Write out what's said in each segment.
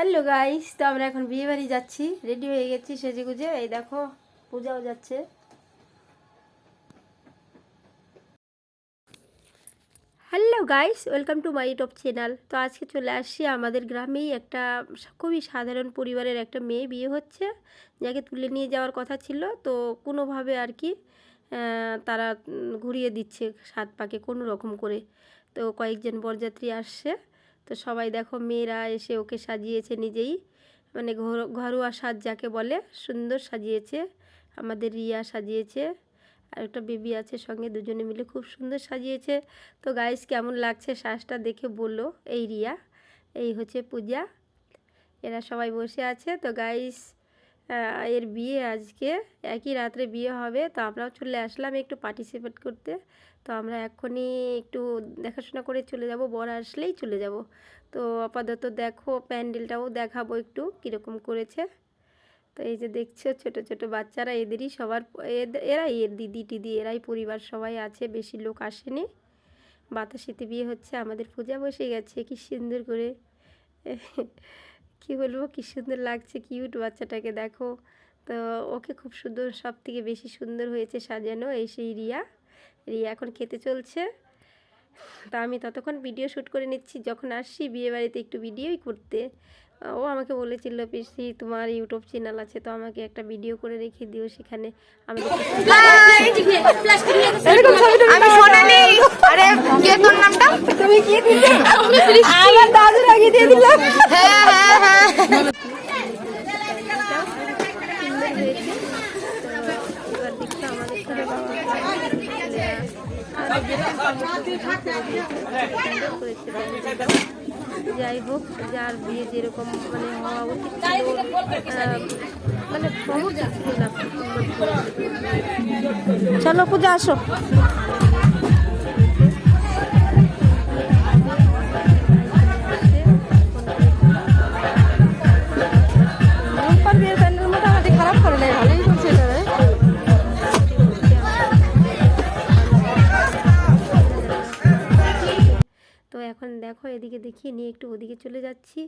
Hello guys, তো আমরা এখন বিয়ে বাড়ি যাচ্ছি। রেডি হয়ে গেছি সেজে গুজে এই দেখো, পূজাও যাচ্ছে। Hello guys, welcome to my YouTube channel. তো আজকে চলে আসছি আমাদের গ্রামেই একটা খুবই সাধারণ পরিবারের একটা মেয়ে বিয়ে হচ্ছে, যাকে তুলে নিয়ে যাওয়ার কথা ছিল। তো কোনোভাবে আর কি তারা ঘুরিয়ে দিচ্ছে সাত পাকে কোনো রকম করে। তো কয়েকজন বরযাত্রী আসছে। তো সবাই দেখো মেয়েরা এসে ওকে সাজিয়েছে নিজেই। মানে ঘর, ঘরোয়া সাজ যাকে বলে, সুন্দর সাজিয়েছে। আমাদের রিয়া সাজিয়েছে, আর একটা বেবি আছে সঙ্গে, দুজনে মিলে খুব সুন্দর সাজিয়েছে। তো গাইস কেমন লাগছে সাজটা দেখে বলল এই রিয়া। এই হচ্ছে পূজা। এরা সবাই বসে আছে। তো গাইস এর বিয়ে আজকে। একই রাত্রে বিয়ে হবে। তো আমরাও চলে আসলাম একটু পার্টিসিপেট করতে। তো আমরা এক্ষুনি একটু দেখাশোনা করে চলে যাব। বর আসলেই চলে যাব। তো আপাতত দেখো, প্যান্ডেলটাও দেখাবো একটু কীরকম করেছে। তো এই যে দেখছ, ছোট ছোট বাচ্চারা, এদেরই সবার এরাই এর দিদি, টিদি, এরাই পরিবার সবাই আছে, বেশি লোক আসেনি। বাতাসিতে বিয়ে হচ্ছে, আমাদের পূজা বসে গেছে, কি সুন্দর করে। কি বলব? কি সুন্দর লাগছে কিউট বাচ্চাটাকে দেখো। তো ওকে খুব সুন্দর সব থেকে বেশি সুন্দর হয়েছে সাজানো এই সেই রিয়া। রিয়া এখন খেতে চলছে। তা আমি ততক্ষণ ভিডিও শ্যুট করে নিচ্ছি। যখন আসছি বিয়েবাড়িতে একটু ভিডিওই করতে। ও আমাকে বলেছিল পিসি তোমার ইউটিউব চ্যানেল আছে তো আমাকে একটা ভিডিও করে রেখে দিও সেখানে। আমি আমি সোনালি আরে কে তোর নামটা? তুমি কি দিলে আমার দাদু লাগিয়ে দিয়ে দিলাম। হ্যাঁ। যাই হোক যার বিয়ে যেরকম মানে হওয়া উচিত মানে করেছে। চলো পূজা আসো এখন দেখো এদিকে দেখিয়ে নিয়ে একটু ওদিকে চলে যাচ্ছি।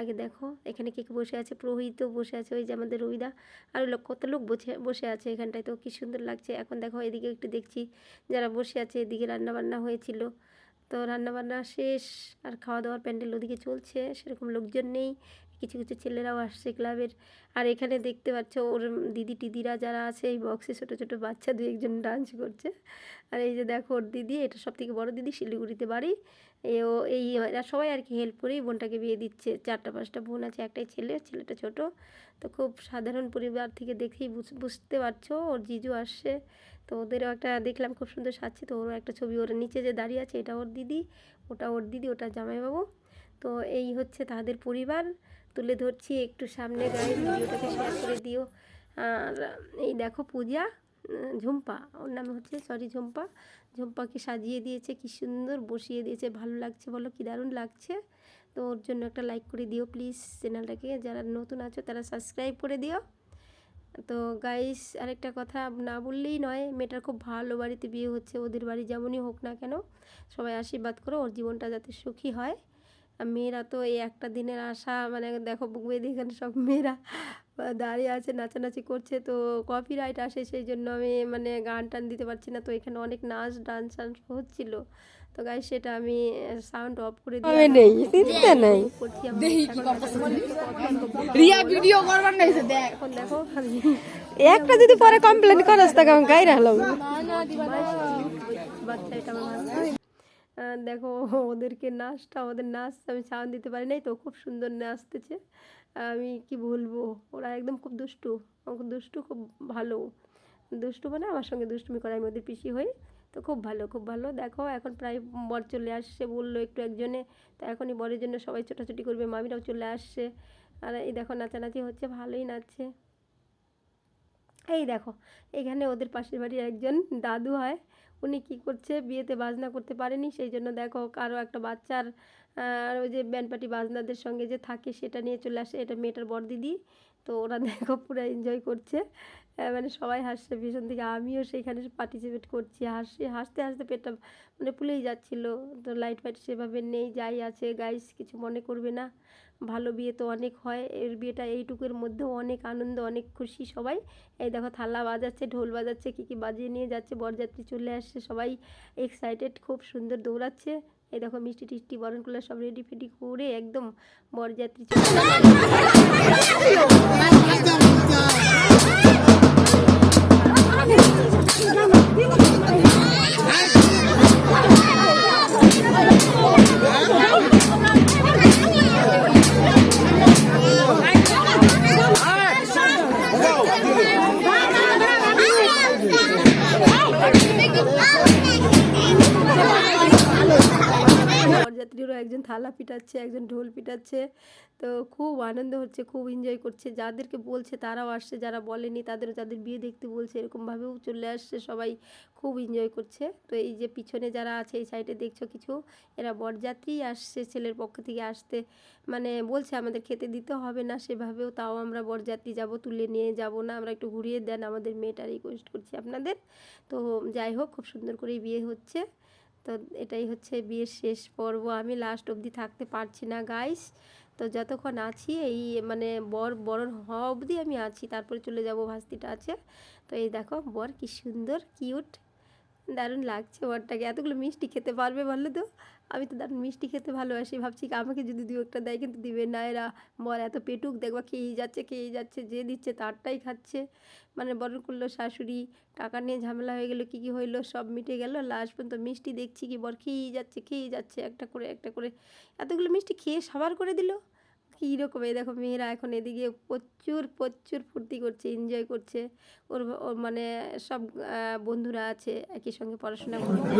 আগে দেখো এখানে কে কে বসে আছে? প্রহিত বসে আছে, ওই যে আমাদের রবিদা আর কত লোক বসে বসে আছে এখানটায় তো, কি সুন্দর লাগছে। এখন দেখো এদিকে একটু দেখছি যারা বসে আছে, এদিকে রান্নাবান্না হয়েছিল। তো রান্নাবান্না শেষ, আর খাওয়া দাওয়ার প্যান্ডেল ওদিকে চলছে, সেরকম লোকজন নেই। কিছু কিছু ছেলেরাও আসছে ক্লাবের। আর এখানে দেখতে পাচ্ছ ওর দিদি, টিদিরা যারা আছে, এই বক্সে ছোটো ছোটো বাচ্চা দু একজন ডান্স করছে। আর এই যে দেখো ওর দিদি, এটা সব থেকে বড়ো দিদি, শিলিগুড়িতে বাড়ি। ও এই সবাই আর কি হেল্প করেই বোনটাকে বিয়ে দিচ্ছে। চারটা, পাঁচটা বোন আছে, একটাই ছেলে, ছেলেটা ছোট। তো খুব সাধারণ পরিবার থেকে দেখেই বুঝ- বুঝতে পারছ, ওর জিজু আসছে। তো ওদেরও একটা দেখলাম, খুব সুন্দর সাজছে। তো ওরও একটা ছবি, ওর নিচে যে দাঁড়িয়ে আছে, এটা ওর দিদি, ওটা ওর দিদি, ওটা জামাইবাবু। তো এই হচ্ছে তাদের পরিবার। তুলে ধরছি, একটু সামনে গায়ে ভিডিওটাকে শেয়ার করে দিও। আর এই দেখো পূজা ঝুম্পা, ওর নাম হচ্ছে সরি ঝুম্পা। ঝুম্পাকে সাজিয়ে দিয়েছে, কি সুন্দর বসিয়ে দিয়েছে, ভালো লাগছে বলো, কি দারুণ লাগছে। তো ওর জন্য একটা লাইক করে দিও প্লিজ চ্যানেলটাকে যারা নতুন আছো তারা সাবস্ক্রাইব করে দিও। তো গাইস আরেকটা কথা না বললেই নয়, মেয়েটার খুব ভালো বাড়িতে বিয়ে হচ্ছে, ওদের বাড়ি যেমনই হোক না কেন, সবাই আশীর্বাদ করো, ওর জীবনটা যাতে সুখী হয়। মেয়েরা তো এই একটা দিনের আশা মানে দেখো বুক বেঁধে এখানে সব মেয়েরা দাঁড়িয়ে আছে নাচানাচি করছে তো কপিরাইট আসে সেই জন্য আমি মানে গান টান দিতে পারছি না তো এখানে অনেক নাচ ডান্স টান্স হচ্ছিল। তো গাই সেটা আমি সাউন্ড অফ করে দিয়ে আমি নেই চিন্তা নেই। রিয়া ভিডিও করবার নাইছে দেখ। এখন দেখো একটা যদি পরে কমপ্লেন করস তাকে আমি গাই রাখলাম বাচ্চা এটা আমার দেখো, ওদেরকে নাচটা ওদের নাচ আমি সাউন্ড দিতে পারি নাই তো, খুব সুন্দর নাচতেছে। আমি কি বলব, ওরা একদম খুব দুষ্টু খুব দুষ্টু খুব ভালো। দুষ্টু মানে আমার সঙ্গে দুষ্টুমি করে, আমি ওদের পিসি হই, তো খুব ভালো খুব ভালো। দেখো, এখন প্রায় বর চলে আসছে বলল একটু একজনে, তো এখনই বরের জন্য সবাই ছোটাছুটি করবে, মামিরাও চলে আসছে। আর এই দেখো, নাচানাচি হচ্ছে, ভালোই নাচছে। এই দেখো, এখানে ওদের পাশের বাড়ির একজন দাদু হয় উনি কি করছে? বিয়েতে বাজনা করতে পারেনি সেই জন্য দেখো কারও একটা বাচ্চার ওই যে ব্যান্ড পার্টি বাজনাদের সঙ্গে যে থাকে সেটা নিয়ে চলে আসে, এটা মেয়েটার বর দিদি তো ওরা দেখো পুরো এনজয় করছে। মানে সবাই হাসছে ভীষণ থেকে। আমিও সেখানে পার্টিসিপেট করছি, হাসি, হাসতে হাসতে পেটটা মানে ফুলেই যাচ্ছিল। তো লাইট ফাইট সেভাবে নেই, যাই আছে। গাইস কিছু মনে করবে না। ভালো বিয়ে তো অনেক হয়, এর বিয়েটা এইটুকুর মধ্যেও অনেক আনন্দ, অনেক খুশি সবাই। এই দেখো থালা বাজাচ্ছে, ঢোল বাজাচ্ছে, কী কী বাজিয়ে নিয়ে যাচ্ছে, বরযাত্রী চলে আসছে, সবাই এক্সাইটেড খুব সুন্দর দৌড়াচ্ছে। এই দেখো মিষ্টি টিষ্টি বরণ করলে সব রেডি ফেডি করে একদম বরযাত্রী চলে যাচ্ছে। বরযাত্রীরও একজন থালা পিটাচ্ছে, একজন ঢোল পিটাচ্ছে। তো খুব আনন্দ হচ্ছে, খুব এনজয় করছে। যাদেরকে বলছে তারাও আসছে, যারা বলেনি তাদেরও যাদের বিয়ে দেখতে বলছে, এরকমভাবেও চলে আসছে, সবাই খুব এনজয় করছে। তো এই যে পিছনে যারা আছে, এই সাইডে দেখছ কিছু, এরা বরযাত্রী আসছে, ছেলের পক্ষ থেকে আসতে। মানে বলছে আমাদের খেতে দিতে হবে না সেভাবেও, তাও আমরা বরযাত্রী যাব, তুলে নিয়ে যাব না, আমরা একটু ঘুরিয়ে দেন, আমাদের মেয়েটা রিকোয়েস্ট করছি আপনাদের। তো যাই হোক, খুব সুন্দর করেই বিয়ে হচ্ছে। তো এটাই হচ্ছে বিয়ের শেষ পর্ব। আমি লাস্ট অবধি থাকতে পারছি না গাইস তো যতক্ষণ আছি, এই মানে বর, বরণ হওয়া অবধি আমি আছি। তারপরে চলে যাব ভাস্তিটা আছে। তো এই দেখো, বর কি সুন্দর কিউট দারুণ লাগছে বরটাকে। এতগুলো মিষ্টি খেতে পারবে বলল তো? আমি তো দারুণ মিষ্টি খেতে ভালোবাসি। ভাবছি আমাকে যদি দু একটা দেয় কিন্তু দিবে না এরা। বর এত পেটুক, দেখবা খেয়েই যাচ্ছে খেয়েই যাচ্ছে, যে দিচ্ছে তারটাই খাচ্ছে। মানে বরণ করল, শাশুড়ি টাকা নিয়ে ঝামেলা হয়ে গেলো, কী কী হইল, সব মিটে গেল। লাস্ট পর্যন্ত মিষ্টি দেখছি কি বর, খেয়েই যাচ্ছে খেয়েই যাচ্ছে, একটা করে একটা করে। এতগুলো মিষ্টি খেয়ে সবার করে দিল। কী রকম এই দেখো মেয়েরা এখন এদিকে প্রচুর প্রচুর ফুর্তি করছে এনজয় করছে। ওর ওর মানে সব বন্ধুরা আছে একই সঙ্গে পড়াশোনা করছে।